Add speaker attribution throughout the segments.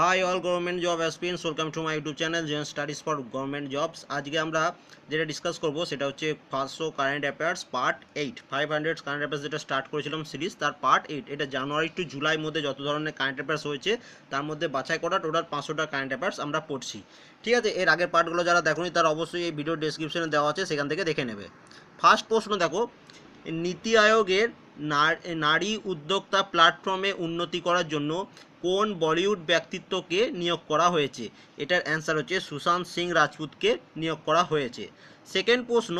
Speaker 1: Hi all government job aspirants welcome to my YouTube channel Gen Studies for government jobs আজকে আমরা যেটা discuss করব, সেটা হচ্ছে পাঁচশো current affairs part eight five hundred current affairs যেটা স্টার্ট করেছিলাম সিরিজ তার পার্ট এইট এটা জানুয়ারি টু জুলাই মধ্যে যত ধরনের কারেন্ট অ্যাফেয়ার্স হয়েছে, তার মধ্যে বাছাই করা টোটাল পাঁচশোটা কারেন্ট অ্যাফেয়ার্স আমরা পড়ছি। ঠিক আছে, এর আগের পার্টগুলো যারা দেখোনি, তারা অবশ্যই এই ভিডিও ডেসক্রিপশনে দেওয়া আছে, সেখান থেকে দেখে নেবে। ফার্স্ট প্রশ্ন দেখো, নীতি আয়োগের নারী উদ্যোক্তা প্ল্যাটফর্মে উন্নতি করার জন্য কোন বলিউড ব্যক্তিত্বকে নিয়োগ করা হয়েছে? এটার অ্যান্সার হচ্ছে সুশান্ত সিং রাজপুতকে নিয়োগ করা হয়েছে। সেকেন্ড প্রশ্ন,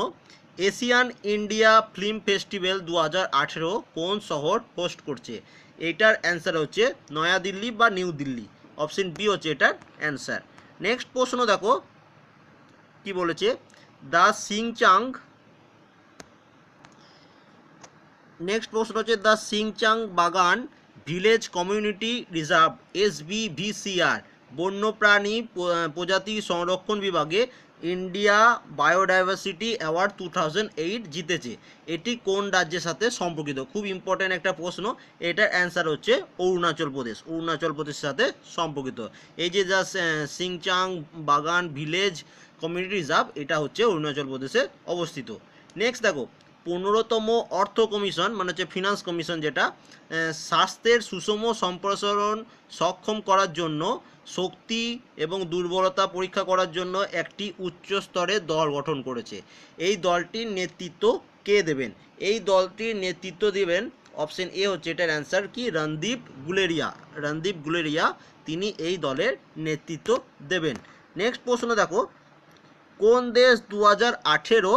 Speaker 1: এশিয়ান ইন্ডিয়া ফিল্ম ফেস্টিভ্যাল দু হাজার আঠেরো কোন শহর হোস্ট করছে? এটার অ্যান্সার হচ্ছে নয়াদিল্লি বা নিউ দিল্লি। অপশন বি হচ্ছে এটার অ্যান্সার। নেক্সট প্রশ্ন দেখো, কি বলেছে? দ্য সিংচাং নেক্সট প্রশ্ন হচ্ছে the Singchung Bugun village community reserve S BVCR বন্যপ্রাণী প্রজাতি সংরক্ষণ বিভাগে India biodiversity award two thousand eight জিতেছে। এটি কোন রাজ্যের সাথে সম্পর্কিত? খুব ইম্পর্ট্যান্ট একটা প্রশ্ন। এটার অ্যান্সার হচ্ছে অরুণাচল প্রদেশ। অরুণাচল প্রদেশের সাথে সম্পর্কিত। এই যে যা সিংচাং বাগান ভিলেজ কমিউনিটি রিজার্ভ এটা হচ্ছে অরুণাচল প্রদেশে অবস্থিত। নেক্সট দেখো পনেরোতম অর্থ কমিশন মানে হচ্ছে ফিনান্স কমিশন যেটা স্বাস্থ্যের সুষম সম্প্রসারণ সক্ষম করার জন্য, শক্তি এবং দুর্বলতা পরীক্ষা করার জন্য একটি উচ্চ স্তরের দল গঠন করেছে। এই দলটির নেতৃত্ব কে দেবেন? এই দলটির নেতৃত্ব দেবেন অপশন এ হচ্ছে এটার অ্যান্সার কি? রণদীপ গুলেরিয়া। রণদীপ গুলেরিয়া, তিনি এই দলের নেতৃত্ব দেবেন। নেক্সট প্রশ্ন দেখো, কোন দেশ দু হাজার আঠেরো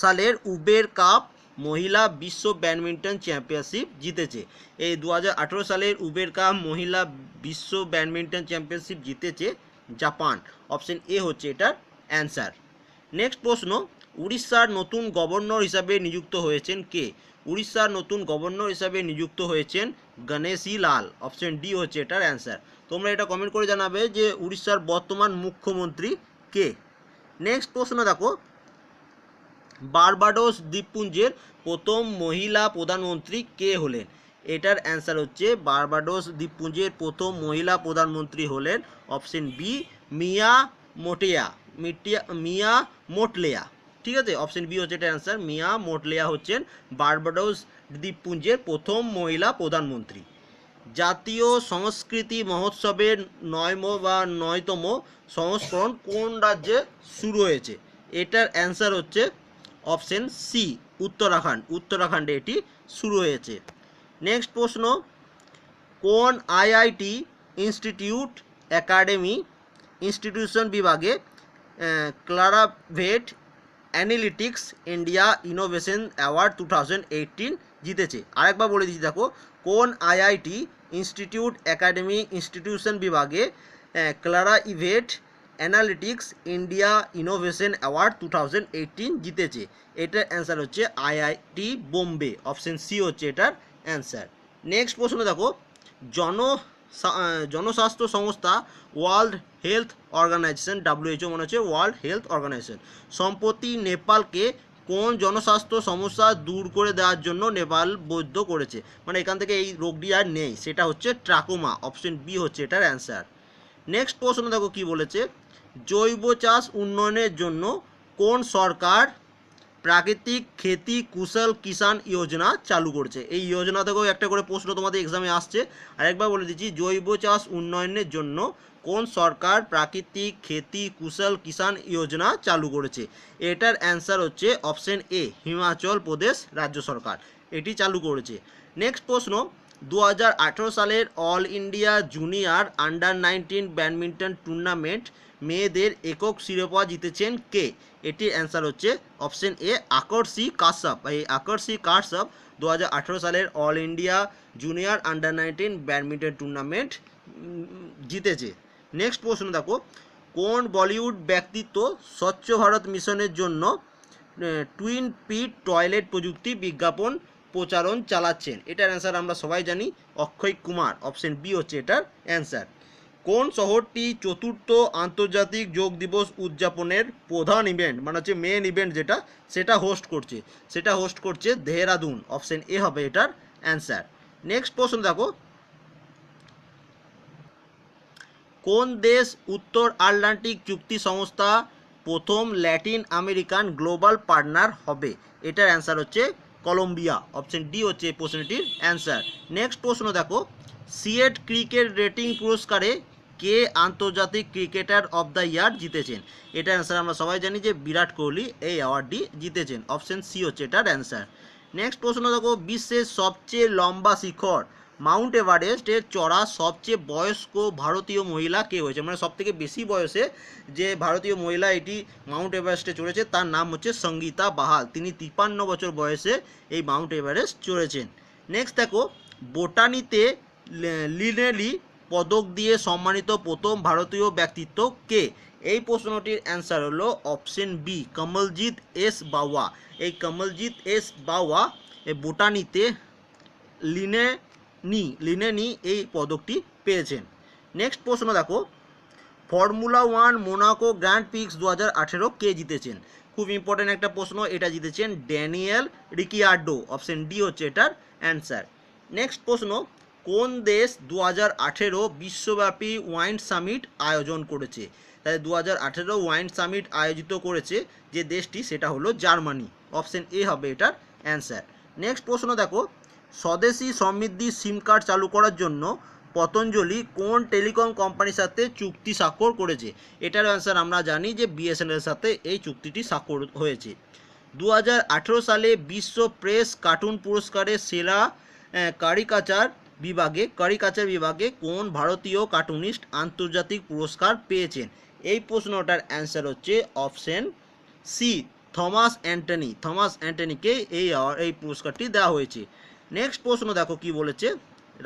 Speaker 1: সালের উবের কাপ মহিলা বিশ্ব ব্যাডমিন্টন চ্যাম্পিয়নশিপ জিতেছে। এই দু হাজার আঠেরো সালের উবের কাপ মহিলা বিশ্ব ব্যাডমিন্টন চ্যাম্পিয়নশিপ জিতেছে জাপান। অপশন এ হচ্ছে এটার অ্যান্সার। নেক্সট প্রশ্ন, উড়িষ্যার নতুন গভর্নর হিসাবে নিযুক্ত হয়েছেন কে? উড়িষ্যার নতুন গভর্নর হিসাবে নিযুক্ত হয়েছেন গণেশী লাল। অপশন ডি হচ্ছে এটার অ্যান্সার। তোমরা এটা কমেন্ট করে জানাবে যে উড়িষ্যার বর্তমান মুখ্যমন্ত্রী কে? নেক্সট প্রশ্ন দেখো বারবাডোস দ্বীপপুঞ্জের প্রথম মহিলা প্রধানমন্ত্রী কে হলেন? এটার অ্যান্সার হচ্ছে বারবাডোস দ্বীপপুঞ্জের প্রথম মহিলা প্রধানমন্ত্রী হলেন অপশন বি মিয়া মোটিয়া, মিটিয়া, মিয়া মোটলেয়া। ঠিক আছে? অপশন বি হচ্ছে এটা অ্যান্সার। মিয়া মোটলেয়া হচ্ছেন বারবাডোস দ্বীপপুঞ্জের প্রথম মহিলা প্রধানমন্ত্রী। জাতীয় সংস্কৃতি মহোৎসবের নয়ম বা নয়তম সংস্করণ কোন রাজ্যে শুরু হয়েছে? এটার অ্যান্সার হচ্ছে অপশন সি, উত্তরাখণ্ড। উত্তরাখণ্ডে এটি শুরু হয়েছে। নেক্সট প্রশ্ন, কোন আইআইটি ইনস্টিটিউট একাডেমি ইনস্টিটিউশন বিভাগে Clarivate analytics India innovation award two thousand জিতেছে। আরেকবার বলে দিচ্ছি, দেখো, কোন আইআইটি ইনস্টিটিউট একাডেমি ইনস্টিটিউশন বিভাগে Clarivate analytics India innovation award two জিতেছে। এটার অ্যান্সার হচ্ছে আইআইটি বোম্বে। অপশন সি হচ্ছে এটার অ্যান্সার। নেক্সট প্রশ্ন দেখো। জন জনস্বাস্থ্য সংস্থা ওয়ার্ল্ড হেলথ অর্গানাইজেশন, ডাব্লিউএইচও মনে হচ্ছে, ওয়ার্ল্ড হেলথ অর্গানাইজেশন। সম্প্রতি নেপালকে কোন জনস্বাস্থ্য সমস্যা দূর করে দেওয়ার জন্য নেপাল বৈধ করেছে? মানে এখান থেকে এই রোগটি আর নেই। সেটা হচ্ছে ট্রাকোমা। অপশন বি হচ্ছে এটার অ্যান্সার। নেক্সট প্রশ্ন দেখো কি বলেছে? জৈব চাষ উন্নয়নের জন্য কোন সরকার প্রাকৃতিক খেতি কুশল কিষাণ যোজনা চালু করছে? এই যোজনা থেকেও একটা করে প্রশ্ন তোমাদের এক্সামে আসছে। আরেকবার বলে দিচ্ছি, জৈব চাষ উন্নয়নের জন্য কোন সরকার প্রাকৃতিক খেতি কুশল কিষাণ যোজনা চালু করেছে? এটার অ্যান্সার হচ্ছে অপশন এ হিমাচল প্রদেশ রাজ্য সরকার। এটি চালু করেছে। নেক্সট প্রশ্ন দু হাজার আঠেরো সালের all India junior under nineteen badminton tournament মেয়েদের একক শিরোপা জিতেছেন কে? এটির অ্যান্সার হচ্ছে অপশন এ আকর্ষি কাশ্যপ। এই আকর্ষি কাশ্যপ দু হাজার আঠেরো সালের all India junior under nineteen badminton tournament জিতেছে। নেক্সট প্রশ্ন দেখো, কোন বলিউড ব্যক্তিত্ব স্বচ্ছ ভারত মিশনের জন্য টুইন পিট টয়লেট প্রযুক্তি বিজ্ঞাপন প্রচারণ চালাচ্ছেন? এটার অ্যান্সার আমরা সবাই জানি, অক্ষয় কুমার। অপশন বি হচ্ছে এটার অ্যান্সার কোন শহরটি চতুর্থ আন্তর্জাতিক যোগ দিবস উদযাপনের প্রধান ইভেন্ট মানে হচ্ছে মেন ইভেন্ট যেটা, সেটা হোস্ট করছে। সেটা হোস্ট করছে দেহরাদুন। অপশন এ হবে এটার অ্যান্সার নেক্সট প্রশ্ন দেখো। কোন দেশ উত্তর আটলান্টিক চুক্তি সংস্থা প্রথম ল্যাটিন আমেরিকান গ্লোবাল পার্টনার হবে? এটার অ্যান্সার হচ্ছে কলম্বিয়া। অপশন ডি হচ্ছে প্রশ্নটির অ্যান্সার নেক্সট প্রশ্ন দেখো। সিএট ক্রিকেট রেটিং পুরস্কারে কে আন্তর্জাতিক ক্রিকেটার অফ দ্য ইয়ার জিতেছেন? এটার অ্যান্সার আমরা সবাই জানি যে বিরাট কোহলি এই অ্যাওয়ার্ডটি জিতেছেন। অপশন সি হচ্ছে এটার অ্যান্সার নেক্সট প্রশ্ন দেখো, বিশ্বের সবচেয়ে লম্বা শিখর মাউন্ট এভারেস্টের চড়া সবচেয়ে বয়স্ক ভারতীয় মহিলা কে হয়েছে? মানে সবথেকে বেশি বয়সে যে ভারতীয় মহিলা এটি মাউন্ট এভারেস্টে চড়েছে, তার নাম হচ্ছে সঙ্গীতা বাহাল। তিনি তিপ্পান্ন বছর বয়সে এই মাউন্ট এভারেস্ট চড়েছেন। নেক্সট দেখো, বোটানিতে লিনেলি পদক দিয়ে সম্মানিত প্রথম ভারতীয় ব্যক্তিত্ব কে? এই প্রশ্নটির অ্যান্সার হলো option B Kamaljit S Bawa. এই কমলজিৎ এস বাওয়া এই বোটানিতে লিনে নি লিনে নি এই পদকটি পেয়েছেন। নেক্সট প্রশ্ন দেখো। Formula one Monaco grand prix দু হাজার আঠেরো কে জিতেছেন? খুব ইম্পর্টেন্ট একটা প্রশ্ন, এটা জিতেছেন ড্যানিয়েল রিকিয়ার্ডো। অপশন ডি হচ্ছে এটার অ্যান্সার নেক্সট প্রশ্ন। কোন দেশ দু হাজার আঠেরো বিশ্বব্যাপী ওয়াইন সামিট আয়োজন করেছে? তাই দু হাজার আঠেরো ওয়াইন সামিট আয়োজিত করেছে যে দেশটি, সেটা হলো জার্মানি। অপশন এ হবে এটার অ্যান্সার। নেক্সট প্রশ্ন দেখো। স্বদেশি সমৃদ্ধি সিম কার্ড চালু করার জন্য পতঞ্জলি কোন টেলিকম কোম্পানির সাথে চুক্তি স্বাক্ষর করেছে? এটার অ্যান্সার আমরা জানি যে বিএসএনএল সাথে এই চুক্তিটি স্বাক্ষর হয়েছে। দু হাজার আঠেরো সালে বিশ্ব প্রেস কার্টুন পুরস্কারে সেরা কারিকাচার বিভাগে, কারিকাচার বিভাগে কোন ভারতীয় কার্টুনিস্ট আন্তর্জাতিক পুরস্কার পেয়েছেন? এই প্রশ্নটার অ্যান্সার হচ্ছে option C, Thomas Antony. Thomas অ্যান্টনিকে এই এই পুরস্কারটি দেওয়া হয়েছে। নেক্সট প্রশ্ন দেখো কি বলেছে?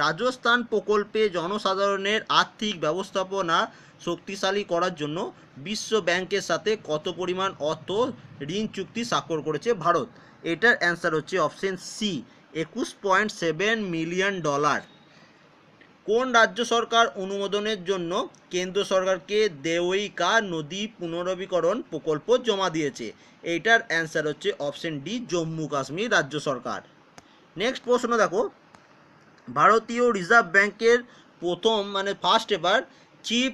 Speaker 1: রাজস্থান প্রকল্পে জনসাধারণের আর্থিক ব্যবস্থাপনা শক্তিশালী করার জন্য বিশ্ব ব্যাংকের সাথে কত পরিমাণ অর্থ ঋণ চুক্তি স্বাক্ষর করেছে ভারত? এটার অ্যান্সার হচ্ছে অপশন সি একুশ পয়েন্ট সেভেন মিলিয়ন ডলার। কোন রাজ্য সরকার অনুমোদনের জন্য কেন্দ্র সরকারকে দেওয়িকা নদী পুনরবীকরণ প্রকল্প জমা দিয়েছে? এইটার অ্যান্সার হচ্ছে অপশন ডি, জম্মু কাশ্মীর রাজ্য সরকার। নেক্সট প্রশ্ন দেখো। ভারতীয় রিজার্ভ ব্যাংকের প্রথম মানে ফার্স্ট এবার, চিফ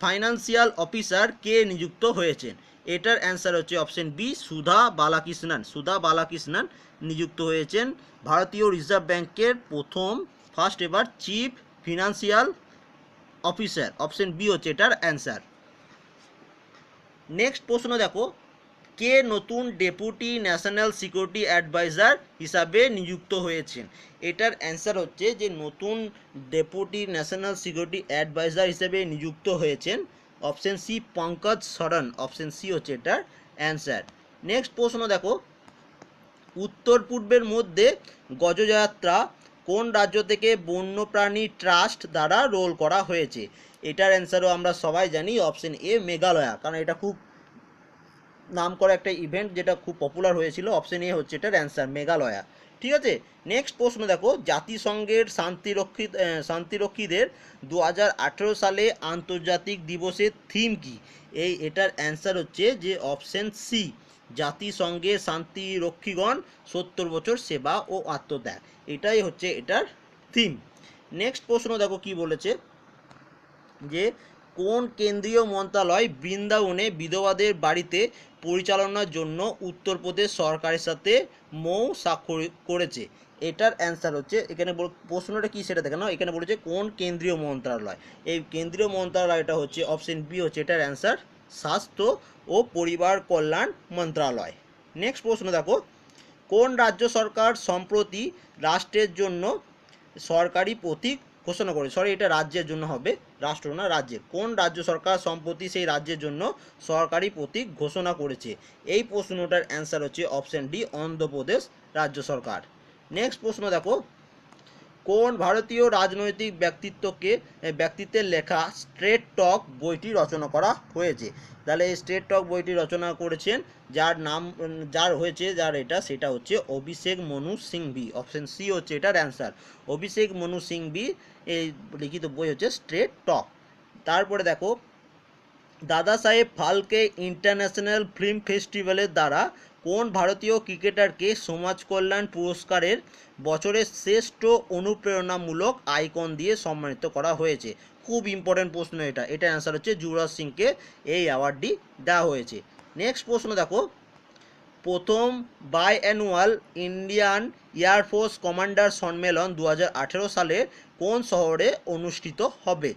Speaker 1: ফাইন্যান্সিয়াল অফিসার কে নিযুক্ত হয়েছেন? এটার অ্যান্সার হচ্ছে অপশন বি সুধা বালাকৃষ্ণন। সুধা বালাকৃষ্ণন নিযুক্ত হয়েছেন ভারতীয় রিজার্ভ ব্যাংকের প্রথম ফার্স্ট এবার chief financial officer option B হচ্ছে এটার অ্যান্সার নেক্সট প্রশ্ন দেখো, কে নতুন ডেপুটি ন্যাশনাল সিকিউরিটি অ্যাডভাইজার হিসাবে নিযুক্ত হয়েছেন? এটার অ্যান্সার হচ্ছে যে নতুন ডেপুটি ন্যাশনাল সিকিউরিটি অ্যাডভাইজার হিসেবে নিযুক্ত হয়েছেন option C Pankaj Saran option C হচ্ছে এটার অ্যান্সার নেক্সট প্রশ্ন দেখো, উত্তর পূর্বের মধ্যে গজযাত্রা কোন রাজ্য থেকে বন্যপ্রাণী ট্রাস্ট দ্বারা রোল করা হয়েছে? এটার অ্যান্সারও আমরা সবাই জানি, অপশন এ মেঘালয়া। কারণ এটা খুব নাম করা একটা ইভেন্ট যেটা খুব পপুলার হয়েছিল, অপশন এ হচ্ছে এটার অ্যান্সার মেঘালয়া। ঠিক আছে? নেক্সট প্রশ্ন দেখো, জাতিসংঘের শান্তিরক্ষী শান্তিরক্ষীদের দু হাজার আঠেরো সালে আন্তর্জাতিক দিবসের থিম কি? এই, এটার অ্যান্সার হচ্ছে যে অপশন সি জাতিসংঘের শান্তিরক্ষীগণ সত্তর বছর সেবা ও আত্মত্যাগ। এটাই হচ্ছে এটার থিম নেক্সট প্রশ্ন দেখো কি বলেছে? যে কোন কেন্দ্রীয় মন্ত্রণালয় বৃন্দাবনে বিধবাদের বাড়িতে পরিচালনার জন্য উত্তরপ্রদেশ সরকারের সাথে মৌ স্বাক্ষর করেছে? এটার অ্যান্সার হচ্ছে, এখানে প্রশ্নটা কি সেটা দেখে না এখানে বলেছে কোন কেন্দ্রীয় মন্ত্রণালয় এই কেন্দ্রীয় মন্ত্রণালয়টা হচ্ছে অপশন বি হচ্ছে এটার অ্যান্সার স্বাস্থ্য ও পরিবার কল্যাণ মন্ত্রণালয় নেক্সট প্রশ্ন দেখো, কোন রাজ্য সরকার সম্প্রতি রাষ্ট্রের জন্য সরকারি প্রতীক ঘোষণা করে সরি এটা রাজ্যের জন্য হবে। রাষ্ট্র না রাজ্যে। কোন রাজ্য সরকার সম্প্রতি সেই রাজ্যের জন্য সরকারি প্রতীক ঘোষণা করেছে? এই প্রশ্নটার অ্যান্সার হচ্ছে অপশান ডি অন্ধ্রপ্রদেশ রাজ্য সরকার। নেক্সট প্রশ্ন দেখো। কোন ভারতীয় রাজনৈতিক ব্যক্তিত্বকে ব্যক্তিত্বের লেখা স্ট্রেট টক বইটি রচনা করা হয়েছে? তাহলে এই স্ট্রেট টক বইটি রচনা করেছেন, যার নাম যার হয়েছে, যার এটা, সেটা হচ্ছে অভিষেক মনু সিংভি। অপশন সি হচ্ছে এটার অ্যান্সার অভিষেক মনু সিংভি এই লিখিত বই হচ্ছে স্ট্রেট টক। তারপরে দেখো, দাদা সাহেব ফালকে ইন্টারন্যাশনাল ফিল্ম ফেস্টিভ্যালের দ্বারা কোন ভারতীয় ক্রিকেটারকে সমাজ কল্যাণ পুরস্কারের বছরের শ্রেষ্ঠ অনুপ্রেরণামূলক আইকন দিয়ে সম্মানিত করা হয়েছে? খুব ইম্পর্টেন্ট প্রশ্ন এটা। এটা অ্যান্সার হচ্ছে যুবরাজ সিংকে এই অ্যাওয়ার্ডটি দেওয়া হয়েছে। নেক্সট প্রশ্ন দেখো। প্রথম biannual Indian air force commander সম্মেলন দু সালে কোন শহরে অনুষ্ঠিত হবে?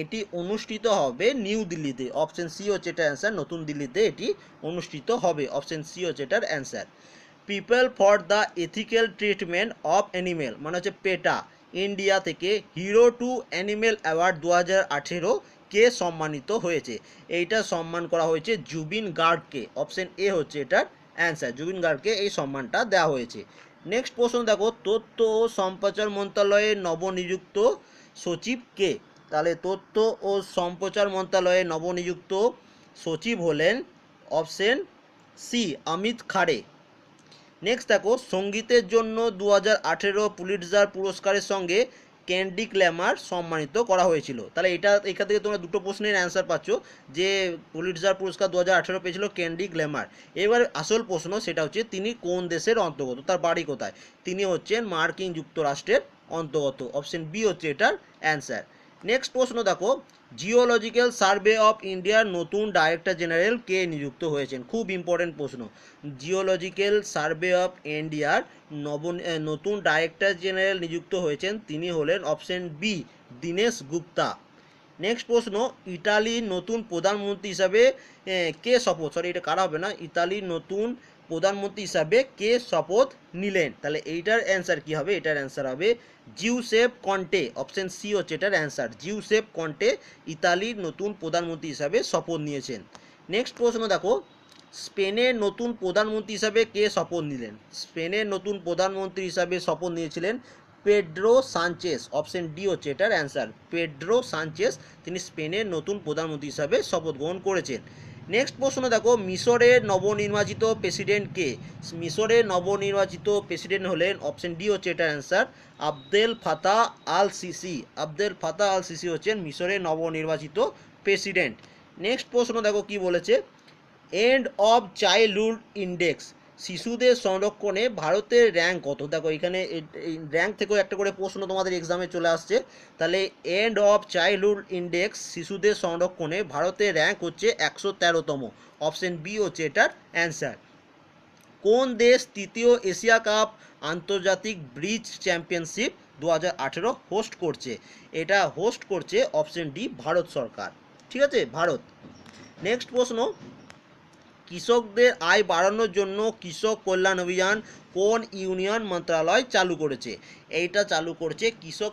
Speaker 1: এটি অনুষ্ঠিত হবে নিউ দিল্লিতে। অপশন সি হচ্ছে এটার অ্যান্সার নতুন দিল্লিতে এটি অনুষ্ঠিত হবে। অপশন সি হচ্ছে এটার answer people for the ethical treatment of animal মানে হচ্ছে পেটা। ইন্ডিয়া থেকে হিরো টু অ্যানিমেল অ্যাওয়ার্ড দু হাজার আঠেরো কে সম্মানিত হয়েছে? এইটা সম্মান করা হয়েছে জুবিন গার্গকে। অপশন এ হচ্ছে এটার অ্যান্সার জুবিন গার্গকে এই সম্মানটা দেওয়া হয়েছে। নেক্সট প্রশ্ন দেখো, তথ্য ও সম্প্রচার মন্ত্রণালয়ের নবনিযুক্ত সচিব কে? তাহলে তথ্য ও সম্প্রচার মন্ত্রণালয়ের নবনিযুক্ত সচিব হলেন option C Amit Khare. Next দেখো, সঙ্গীতের জন্য দু হাজার আঠেরো পুলিটজার পুরস্কারের সঙ্গে ক্যান্ডি ক্ল্যামার সম্মানিত করা হয়েছিল। তাহলে এটা, এখান থেকে তোমরা দুটো প্রশ্নের অ্যান্সার পাচ্ছ, যে পুলিটজার পুরস্কার দু হাজার আঠেরো পেয়েছিল ক্যান্ডি গ্ল্যামার এবার আসল প্রশ্ন সেটা হচ্ছে, তিনি কোন দেশের অন্তর্গত? তার বাড়ি কোথায়? তিনি হচ্ছেন মার্কিন যুক্তরাষ্ট্রের অন্তর্গত। অপশন বি হচ্ছে এটার অ্যান্সার নেক্সট প্রশ্ন দেখো জিওলজিক্যাল সার্ভে অফ ইন্ডিয়ার নতুন ডাইরেক্টর জেনারেল কে নিযুক্ত হয়েছেন? খুব ইম্পর্টেন্ট প্রশ্ন। জিওলজিক্যাল সার্ভে অফ ইন্ডিয়ার নব নতুন ডাইরেক্টর জেনারেল নিযুক্ত হয়েছেন, তিনি হলেন option B Dinesh Gupta next প্রশ্ন ইটালির নতুন প্রধানমন্ত্রী হিসাবে কে শপথ? সরি এটা কারা হবে না? ইতালির নতুন প্রধানমন্ত্রী হিসাবে কে শপথ নিলেন? তাহলে এইটার অ্যান্সার কি হবে? এটার অ্যান্সার হবে জিউসেফ কন্টে। অপশন সি হচ্ছে এটার অ্যান্সার জিউসেফ কন্টে ইতালির নতুন প্রধানমন্ত্রী হিসাবে শপথ নিয়েছেন। নেক্সট প্রশ্ন দেখো। স্পেনের নতুন প্রধানমন্ত্রী হিসাবে কে শপথ নিলেন? স্পেনের নতুন প্রধানমন্ত্রী হিসাবে শপথ নিয়েছিলেন পেড্রো সানচেস অপশন ডি হচ্ছে এটার অ্যান্সার পেড্রো সানচেস তিনি স্পেনের নতুন প্রধানমন্ত্রী হিসাবে শপথ গ্রহণ করেছেন। নেক্সট প্রশ্ন দেখো মিশরের নবনির্বাচিত প্রেসিডেন্ট কে? মিশরের নবনির্বাচিত প্রেসিডেন্ট হলেন অপশন ডি হচ্ছে এটার অ্যান্সার আবদেল ফাতা আল সিসি আবদেল ফাতা আল সিসি হচ্ছেন মিশরের নবনির্বাচিত প্রেসিডেন্ট নেক্সট প্রশ্ন দেখো কি বলেছে এন্ড অফ চাইল্ডহুড ইন্ডেক্স শিশুদের সংরক্ষণে ভারতের র্যাঙ্ক কত? দেখো, এখানে র্যাঙ্ক থেকেও একটা করে প্রশ্ন তোমাদের এক্সামে চলে আসছে। তাহলে এন্ড অফ চাইল্ডহুড ইন্ডেক্স শিশুদের সংরক্ষণে ভারতের র্যাঙ্ক হচ্ছে একশো তেরোতম। অপশন বি হচ্ছে এটার অ্যান্সার কোন দেশ তৃতীয় এশিয়া কাপ আন্তর্জাতিক ব্রিজ চ্যাম্পিয়নশিপ দু হাজার আঠেরো হোস্ট করছে? এটা হোস্ট করছে অপশন ডি ভারত সরকার। ঠিক আছে? ভারত। নেক্সট প্রশ্ন কৃষকদের আয় বাড়ানোর জন্য কৃষক কল্যাণ অভিযান কোন ইউনিয়ন মন্ত্রণালয় চালু করেছে? এইটা চালু করছে কৃষক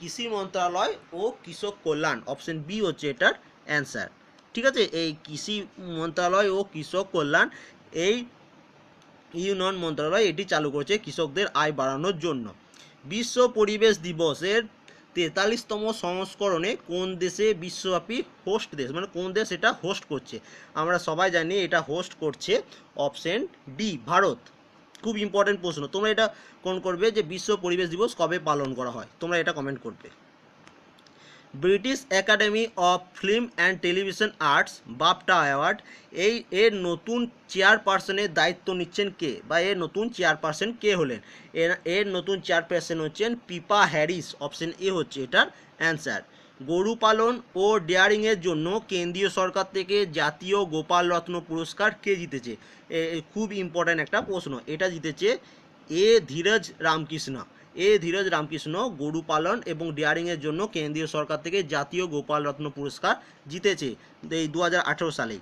Speaker 1: কৃষি মন্ত্রণালয় ও কৃষক কল্যাণ। অপশন বি হচ্ছে এটার অ্যান্সার। ঠিক আছে? এই কৃষি মন্ত্রণালয় ও কৃষক কল্যাণ, এই ইউনিয়ন মন্ত্রণালয় এটি চালু করেছে কৃষকদের আয় বাড়ানোর জন্য। বিশ্ব পরিবেশ দিবসের তেতাল্লিশতম সংস্করণে কোন দেশে বিশ্বব্যাপী হোস্ট দেশ? মানে কোন দেশ এটা হোস্ট করছে? আমরা সবাই জানি এটা হোস্ট করছে অপশন ডি ভারত। খুব ইম্পর্টেন্ট প্রশ্ন। তোমরা এটা কোন করবে যে বিশ্ব পরিবেশ দিবস কবে পালন করা হয়? তোমরা এটা কমেন্ট করবে। British academy of film and television arts BAFTA award. এই এর নতুন চেয়ারপারসনের দায়িত্ব নিচ্ছেন কে বা এর নতুন চেয়ারপারসন কে হলেন? এর এর নতুন চেয়ারপারসন হচ্ছেন পিপা হ্যারিস। অপশন এ হচ্ছে এটার অ্যান্সার। গরু পালন ও ডেয়ারিংয়ের জন্য কেন্দ্রীয় সরকার থেকে জাতীয় গোপাল রত্ন পুরস্কার কে জিতেছে? খুব ইম্পর্ট্যান্ট একটা প্রশ্ন। এটা জিতেছে এ ধীরজ রামকৃষ্ণ। এ ধীরজ রামকৃষ্ণ গরু পালন এবং ডেয়ারিংয়ের জন্য কেন্দ্রীয় সরকার থেকে জাতীয় গোপাল রত্ন পুরস্কার জিতেছে এই দু সালেই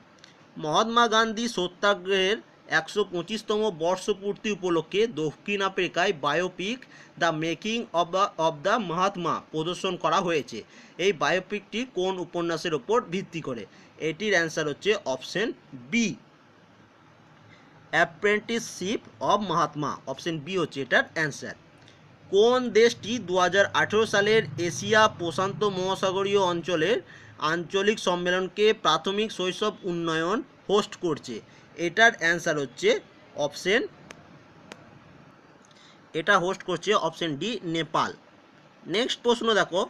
Speaker 1: মহাত্মা গান্ধী সত্যাগ্রহের একশো পঁচিশতম বর্ষপূর্তি উপলক্ষে দক্ষিণ আফ্রিকায় biopic the making of of the Mahatma প্রদর্শন করা হয়েছে। এই বায়োপিকটি কোন উপন্যাসের ওপর ভিত্তি করে? এটির অ্যান্সার হচ্ছে option B apprenticeship of Mahatma option B হচ্ছে এটার অ্যান্সার কোন দেশটি দু হাজার আঠেরো সালের এশিয়া প্রশান্ত মহাসাগরীয় অঞ্চলের আঞ্চলিক সম্মেলনকে প্রাথমিক শৈশব উন্নয়ন হোস্ট করছে? এটার অ্যান্সার হচ্ছে অপশন এটা হোস্ট করছে অপশন ডি নেপাল। নেক্সট প্রশ্ন দেখো।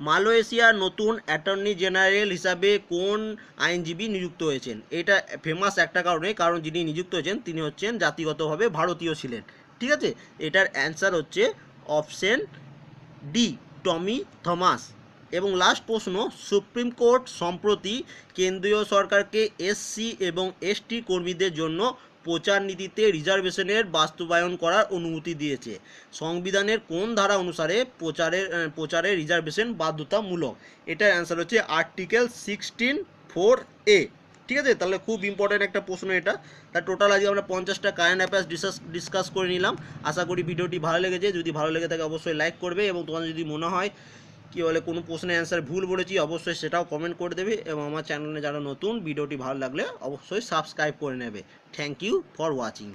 Speaker 1: মালয়েশিয়ার নতুন অ্যাটর্নি জেনারেল হিসাবে কোন আইনজীবী নিযুক্ত হয়েছেন? এটা ফেমাস একটা কারণে, কারণ যিনি নিযুক্ত হয়েছেন, তিনি হচ্ছেন জাতিগতভাবে ভারতীয় ছিলেন। ঠিক আছে? এটার অ্যান্সার হচ্ছে অপশন ডি টমি থমাস। এবং লাস্ট প্রশ্ন, সুপ্রিম কোর্ট সম্প্রতি কেন্দ্রীয় সরকারকে এসসি এবং এসটি কর্মীদের জন্য প্রচার নীতিতে রিজার্ভেশনের বাস্তবায়ন করার অনুমতি দিয়েছে। সংবিধানের কোন ধারা অনুসারে প্রচারের প্রচারে রিজার্ভেশন বাধ্যতামূলক? এটার অ্যান্সার হচ্ছে আর্টিকেল সিক্সটিন ফোর এ ঠিক আছে? তাহলে খুব ইম্পর্টেন্ট একটা প্রশ্ন এটা। তার টোটাল আজকে আমরা পঞ্চাশটা কারেন্ট অ্যাফেয়ার্স ডিসকাস ডিসকাস করে নিলাম। আশা করি ভিডিওটি ভালো লেগেছে। যদি ভালো লেগে থাকে অবশ্যই লাইক করবে এবং তোমার যদি মনে হয় কি বলে কোনো প্রশ্নের অ্যান্সার ভুল বলেছি, অবশ্যই সেটাও কমেন্ট করে দেবে এবং আমার চ্যানেলে যারা নতুন, ভিডিওটি ভালো লাগলে অবশ্যই সাবস্ক্রাইব করে নেবে। Thank you for watching